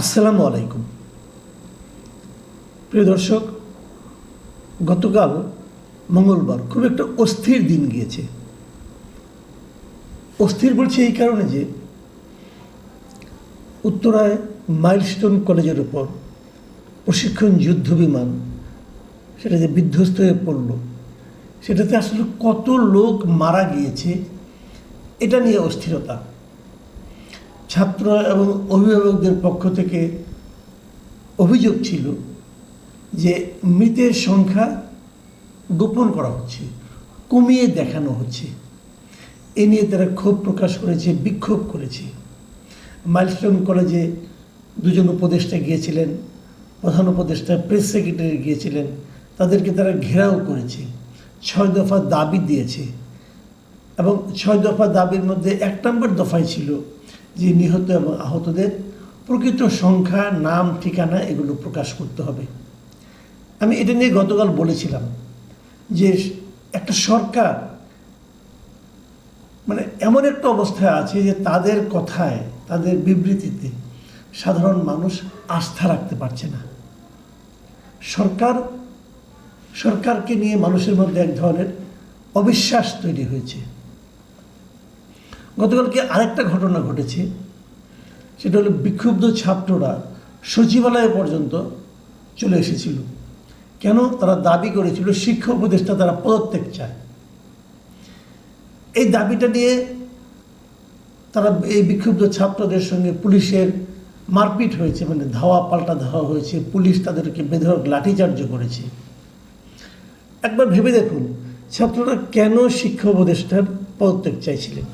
আসসালামু আলাইকুম। প্রিয় দর্শক, গতকাল মঙ্গলবার খুব একটা অস্থির দিন গিয়েছে। অস্থির বলছে এই কারণে যে উত্তরায় মাইলস্টোন কলেজের উপর প্রশিক্ষণ যুদ্ধ বিমান সেটা যে বিধ্বস্ত হয়ে পড়ল, সেটাতে আসলে কত লোক মারা গিয়েছে, এটা নিয়ে অস্থিরতা। ছাত্র এবং অভিভাবকদের পক্ষ থেকে অভিযোগ ছিল যে মৃতের সংখ্যা গোপন করা হচ্ছে, কমিয়ে দেখানো হচ্ছে। এ নিয়ে তারা ক্ষোভ প্রকাশ করেছে, বিক্ষোভ করেছে। মাইলস্টোন কলেজে দুজন উপদেষ্টা গিয়েছিলেন, প্রধান উপদেষ্টা, প্রেস সেক্রেটারি গিয়েছিলেন। তাদেরকে তারা ঘেরাও করেছে, ছয় দফা দাবি দিয়েছে। এবং ছয় দফা দাবির মধ্যে এক নম্বর দফায় ছিল যে নিহত এবং আহতদের প্রকৃত সংখ্যা, নাম, ঠিকানা এগুলো প্রকাশ করতে হবে। আমি এটা নিয়ে গতকাল বলেছিলাম যে একটা সরকার মানে এমন একটা অবস্থায় আছে যে তাদের কথায়, তাদের বিবৃতিতে সাধারণ মানুষ আস্থা রাখতে পারছে না। সরকার, সরকারকে নিয়ে মানুষের মধ্যে এক ধরনের অবিশ্বাস তৈরি হয়েছে। গতকালকে আরেকটা ঘটনা ঘটেছে। সেটা হলো বিক্ষুব্ধ ছাত্ররা সচিবালয় পর্যন্ত চলে এসেছিল। কেন? তারা দাবি করেছিল শিক্ষা উপদেষ্টা তারা পদত্যাগ চায়। এই দাবিটা নিয়ে তারা এই বিক্ষুব্ধ ছাত্রদের সঙ্গে পুলিশের মারপিট হয়েছে মানে ধাওয়া পাল্টা ধাওয়া হয়েছে, পুলিশ তাদেরকে বেধরক লাঠিচার্য করেছে। একবার ভেবে দেখুন, ছাত্ররা কেন শিক্ষা উপদেষ্টার পদত্যাগ চাইছিলেন?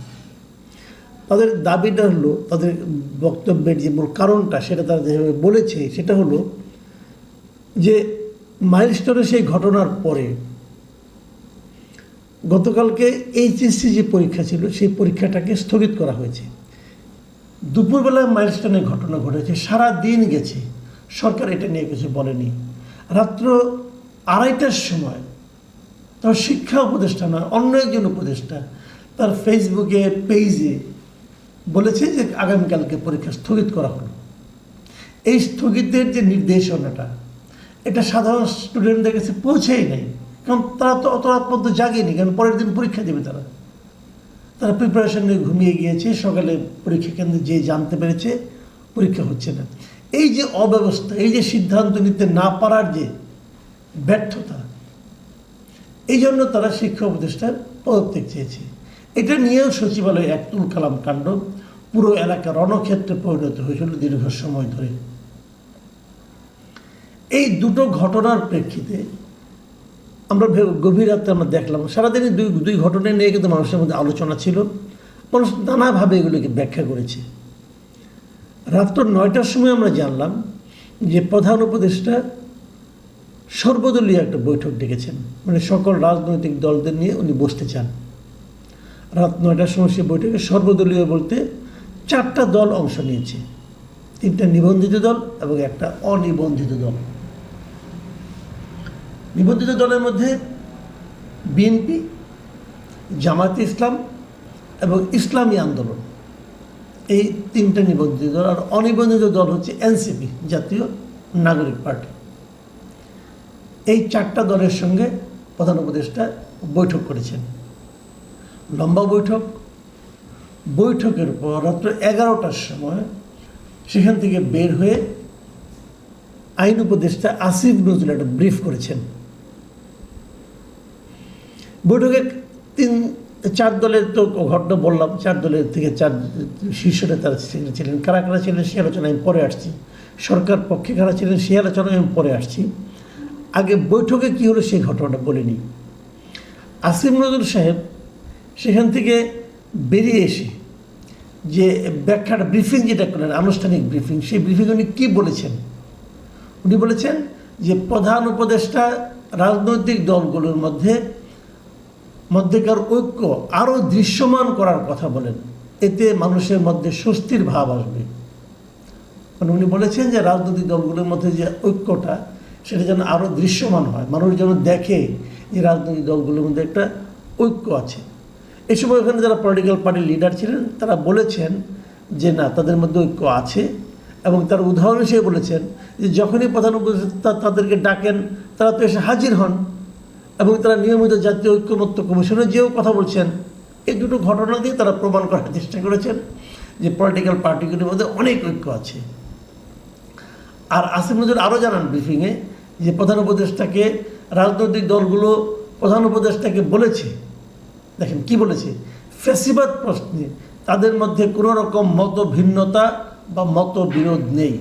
তাদের দাবিটা হলো, তাদের বক্তব্যের যে মূল কারণটা সেটা তারা যেভাবে বলেছে, সেটা হলো যে মাইলস্টোনের সেই ঘটনার পরে গতকালকে এইচএসসি যে পরীক্ষা ছিল, সেই পরীক্ষাটাকে স্থগিত করা হয়েছে। দুপুরবেলায় মাইলস্টোনের ঘটনা ঘটেছে, সারা দিন গেছে। সরকার এটা নিয়ে কিছু বলেনি। রাত্র আড়াইটার সময় তার শিক্ষা উপদেষ্টা না অন্য একজন উপদেষ্টা তার ফেসবুকে পেজে বলেছে যে আগামীকালকে পরীক্ষা স্থগিত করা হলো। এই স্থগিতের যে নির্দেশনাটা, এটা সাধারণ স্টুডেন্টদের কাছে পৌঁছেই নাই। কারণ তারা তো অত রাত পর্যন্ত জাগেনি, কারণ পরের দিন পরীক্ষা দেবে তারা। তারা প্রিপারেশন নিয়ে ঘুমিয়ে গিয়েছে, সকালে পরীক্ষা কেন্দ্রে যে জানতে পেরেছে, পরীক্ষা হচ্ছে না। এই যে অব্যবস্থা, এই যে সিদ্ধান্ত নিতে না পারার যে ব্যর্থতা, এই জন্য তারা শিক্ষা উপদেষ্টার পদত্যাগ চেয়েছে। এটা নিয়েও সচিবালয়ে এক তুল কালাম কাণ্ড। পুরো এলাকা রণক্ষেত্রে পরিণত হয়েছিল দীর্ঘ সময় ধরে। এই দুটো ঘটনার প্রেক্ষিতে আমরা গভীর রাতে আমরা দেখলাম সারাদিনই দুই দুই ঘটনা নিয়ে কিন্তু মানুষের মধ্যে আলোচনা ছিল। মানুষ নানাভাবে এগুলোকে ব্যাখ্যা করেছে। রাত্র নয়টার সময় আমরা জানলাম যে প্রধান উপদেষ্টা সর্বদলীয় একটা বৈঠক ডেকেছেন। মানে সকল রাজনৈতিক দলদের নিয়ে উনি বসতে চান। রাত নয়টার সময় সে বৈঠকে সর্বদলীয় বলতে চারটা দল অংশ নিয়েছে। তিনটা নিবন্ধিত দল এবং একটা অনিবন্ধিত দল। নিবন্ধিত দলের মধ্যে বিএনপি, জামাতে ইসলাম এবং ইসলামী আন্দোলন। এই তিনটা নিবন্ধিত দল আর অনিবন্ধিত দল হচ্ছে এনসিপি, জাতীয় নাগরিক পার্টি। এই চারটা দলের সঙ্গে প্রধান উপদেষ্টা বৈঠক করেছেন। লম্বা বৈঠক বৈঠকের পর রাত্র এগারোটার সময় সেখান থেকে বের হয়ে আইন উপদেষ্টা আসিফ নজরুল একটা ব্রিফ করেছেন। বৈঠকে তিন, চার দলের তো ঘটনা বললাম, চার দলের থেকে চার শীর্ষ নেতারা ছিলেন- কারা কারা ছিলেন সে আলোচনা আমি পরে আসছি। সরকার পক্ষে কারা ছিলেন সে আলোচনা আমি পরে আসছি। আগে বৈঠকে কী হলো সেই ঘটনাটা বলিনি। আসিম নজরুল সাহেব সেখান থেকে বেরিয়ে এসে যে ব্যাখ্যাটা ব্রিফিং যেটা করলেন আনুষ্ঠানিক ব্রিফিং সেই ব্রিফিং উনি কী বলেছেন? উনি বলেছেন যে প্রধান উপদেষ্টা রাজনৈতিক দলগুলোর মধ্যে মধ্যেকার ঐক্য আরও দৃশ্যমান করার কথা বলেন। এতে মানুষের মধ্যে স্বস্তির ভাব আসবে। মানে উনি বলেছেন যে রাজনৈতিক দলগুলোর মধ্যে যে ঐক্যটা, সেটা যেন আরও দৃশ্যমান হয়। মানুষ যেন দেখে যে রাজনৈতিক দলগুলোর মধ্যে একটা ঐক্য আছে। এই সময় ওখানে যারা পলিটিক্যাল পার্টির লিডার ছিলেন, তারা বলেছেন যে না, তাদের মধ্যে ঐক্য আছে এবং তার উদাহরণ হিসেবে বলেছেন যে যখনই প্রধান উপদেষ্টা তাদেরকে ডাকেন, তারা তো এসে হাজির হন এবং তারা নিয়মিত জাতীয় ঐক্যমত্য কমিশনে যেও কথা বলছেন। এই দুটো ঘটনা দিয়ে তারা প্রমাণ করার চেষ্টা করেছেন যে পলিটিক্যাল পার্টিগুলির মধ্যে অনেক ঐক্য আছে। আর আসিফ নজরুল আরও জানান ব্রিফিংয়ে যে প্রধান উপদেষ্টাকে রাজনৈতিক দলগুলো প্রধান উপদেষ্টাকে বলেছে দেখেন, কি বলেছে? ফেসিবাদ প্রশ্নে তাদের মধ্যে কোনো রকম মত ভিন্নতা বা মত বিরোধ নেই।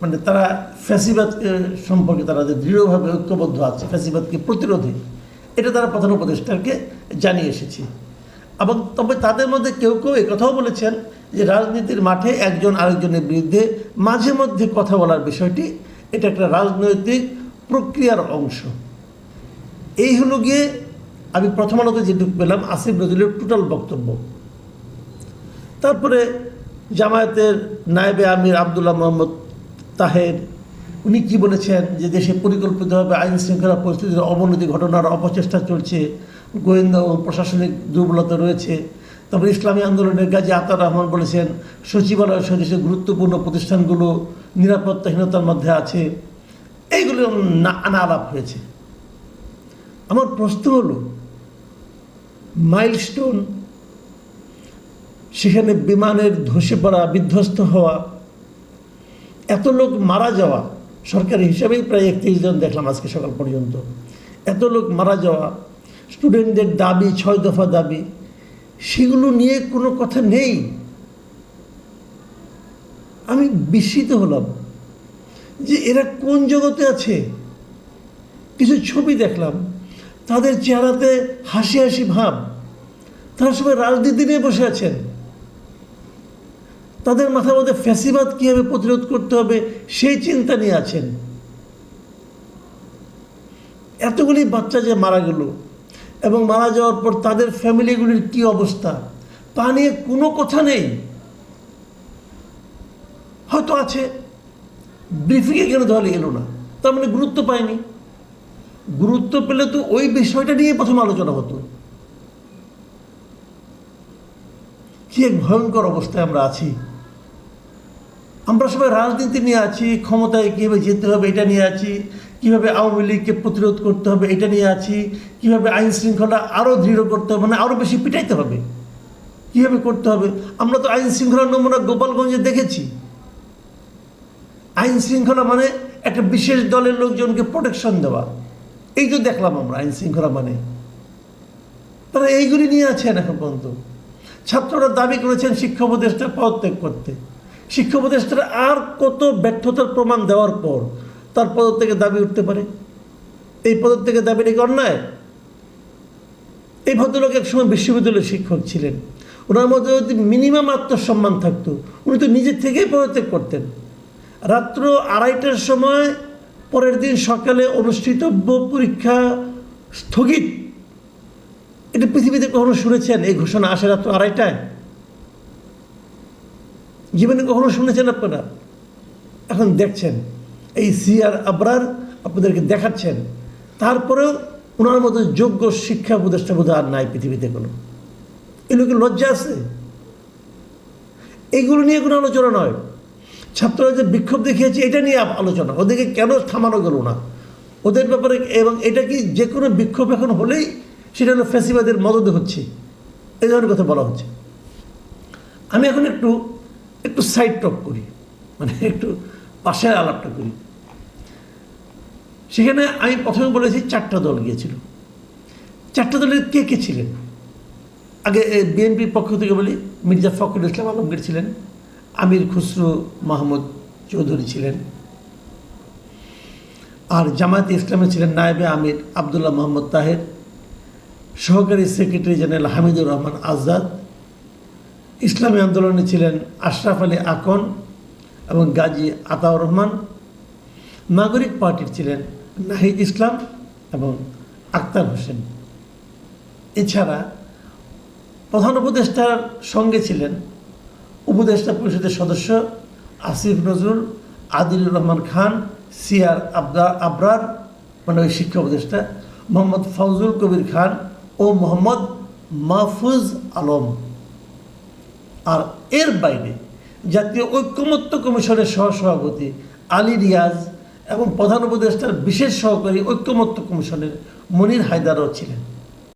মানে তারা ফ্যাসিবাদ সম্পর্কে তারা যে দৃঢ়ভাবে ঐক্যবদ্ধ আছে, ফ্যাসিবাদকে প্রতিরোধে, এটা তারা প্রধান উপদেষ্টাকে জানিয়ে এসেছে। এবং তবে তাদের মধ্যে কেউ কেউ কথাও বলেছেন যে রাজনীতির মাঠে একজন আরেকজনের বিরুদ্ধে মাঝে মধ্যে কথা বলার বিষয়টি, এটা একটা রাজনৈতিক প্রক্রিয়ার অংশ। এই হলো গিয়ে আমি প্রথম আলোতে যেটুকু পেলাম আসিফ নজরুলের টোটাল বক্তব্য। তারপরে জামায়াতের নায়েবে আমির আবদুল্লাহ মোহাম্মদ তাহের, উনি কি বলেছেন যে দেশে পরিকল্পিতভাবে আইন শৃঙ্খলা পরিস্থিতির অবনতি ঘটনার অপচেষ্টা চলছে, গোয়েন্দা ও প্রশাসনিক দুর্বলতা রয়েছে। তবে ইসলামী আন্দোলনের গাজী আতার রহমান বলেছেন, সচিবালয় সহ দেশের গুরুত্বপূর্ণ প্রতিষ্ঠানগুলো নিরাপত্তাহীনতার মধ্যে আছে। এইগুলো আলাপ হয়েছে। আমার প্রশ্ন হলো মাইলস্টোন, সেখানে বিমানের ধসে পড়া, বিধ্বস্ত হওয়া, এত লোক মারা যাওয়া, সরকারি হিসাবেই প্রায় একত্রিশ জন দেখলাম আজকে সকাল পর্যন্ত। এত লোক মারা যাওয়া, স্টুডেন্টদের দাবি, ছয় দফা দাবি, সেগুলো নিয়ে কোনো কথা নেই। আমি বিস্মিত হলাম যে এরা কোন জগতে আছে? কিছু ছবি দেখলাম। তাদের চেহারাতে হাসি হাসি ভাব। তারা সবাই রাজনীতি নিয়ে বসে আছেন। তাদের মাথার মধ্যে ফ্যাসিবাদ কীভাবে প্রতিরোধ করতে হবে, সেই চিন্তা নিয়ে আছেন। এতগুলি বাচ্চা যে মারা গেল এবং মারা যাওয়ার পর তাদের ফ্যামিলিগুলির কি অবস্থা, তা নিয়ে কোনো কথা নেই। হয়তো আছে, ব্রিফিংয়ে কেন তাহলে এলো না, তার মানে গুরুত্ব পায়নি। গুরুত্ব পেলে তো ওই বিষয়টা নিয়ে প্রথম আলোচনা হতো। কি এক ভয়ঙ্কর অবস্থায় আমরা আছি। আমরা সবাই রাজনীতি নিয়ে আছি, ক্ষমতায় কীভাবে যেতে হবে এটা নিয়ে আছি, কীভাবে আওয়ামী লীগকে প্রতিরোধ করতে হবে এটা নিয়ে আছি, কীভাবে আইন শৃঙ্খলা আরও দৃঢ় করতে হবে মানে আরও বেশি পিটাইতে হবে, কীভাবে করতে হবে। আমরা তো আইন শৃঙ্খলার নমুনা গোপালগঞ্জে দেখেছি। আইন শৃঙ্খলা মানে একটা বিশেষ দলের লোকজনকে প্রোটেকশন দেওয়া। এই তো দেখলাম আমরা আইন শৃঙ্খলা মানে। তারা এইগুলি নিয়ে আছেন এখন পর্যন্ত। ছাত্ররা দাবি করেছেন শিক্ষা উপদেষ্টা পদত্যাগ করতে। শিক্ষা উপদেষ্টারা আর কত ব্যর্থতার প্রমাণ দেওয়ার পর তার পদত্যাগের দাবি উঠতে পারে? এই পদত্যাগের দাবি কি অন্যায়? এই ভদ্রলোক এক সময় বিশ্ববিদ্যালয়ের শিক্ষক ছিলেন। ওনার মধ্যে যদি মিনিমাম আত্মসম্মান থাকতো, উনি তো নিজের থেকেই পদত্যাগ করতেন। রাত্র আড়াইটার সময় পরের দিন সকালে অনুষ্ঠিতব্য পরীক্ষা স্থগিত। এটা পৃথিবীতে কখনো শুনেছেন? এই ঘোষণা আসে রাত্র আড়াইটায়। জীবনে কখনো শুনেছেন আপনারা? এখন দেখছেন। এই সিআর আবরার আপনাদেরকে দেখাচ্ছেন। তারপরেও ওনার মতো যোগ্য শিক্ষা উপদেষ্টা বোধ আর নাই পৃথিবীতে কোনো। লোকের লজ্জা আছে? এইগুলো নিয়ে কোনো আলোচনা নয়। ছাত্ররা যে বিক্ষোভ দেখিয়েছে, এটা নিয়ে আলোচনা। ওদেরকে কেন থামানো গেল না? ওদের ব্যাপারে এবং এটা কি যে কোনো বিক্ষোভ এখন হলেই সেটা হলো ফ্যাসিবাদের মদতে হচ্ছে। এই ধরনের কথা বলা হচ্ছে। আমি এখন একটু একটু সাইড টক করি। মানে একটু পাশের আলাপটা করি। সেখানে আমি প্রথমে বলেছি চারটা দল গিয়েছিল। চারটা দলের কে কে ছিলেন? আগে বিএনপির পক্ষ থেকে বলি, মির্জা ফখরুল ইসলাম আলমগীর ছিলেন। আমির খুসরু মাহমুদ চৌধুরী ছিলেন। আর জামায়াতে ইসলামে ছিলেন নায়েবে আমির আবদুল্লাহ মোহাম্মদ তাহের, সহকারী সেক্রেটারি জেনারেল হামিদুর রহমান আজাদ, ইসলামী আন্দোলনে ছিলেন আশরাফ আলী আকন এবং গাজী আতাউর রহমান, নাগরিক পার্টির ছিলেন নাহিদ ইসলাম এবং আক্তার হোসেন। এছাড়া প্রধান উপদেষ্টার সঙ্গে ছিলেন উপদেষ্টা পরিষদের সদস্য আসিফ নজরুল, আদিলুর রহমান খান, সিআর আবদা আবরার মানে ওই শিক্ষা উপদেষ্টা মোহাম্মদ ফজলুল কবির খান ও মোহাম্মদ মাহফুজ আলম। আর এর বাইরে জাতীয় ঐক্যমত্য কমিশনের সহসভাপতি আলী রিয়াজ এবং প্রধান উপদেষ্টার বিশেষ সহকারী ঐক্যমত্য কমিশনের মনির হায়দারও ছিলেন।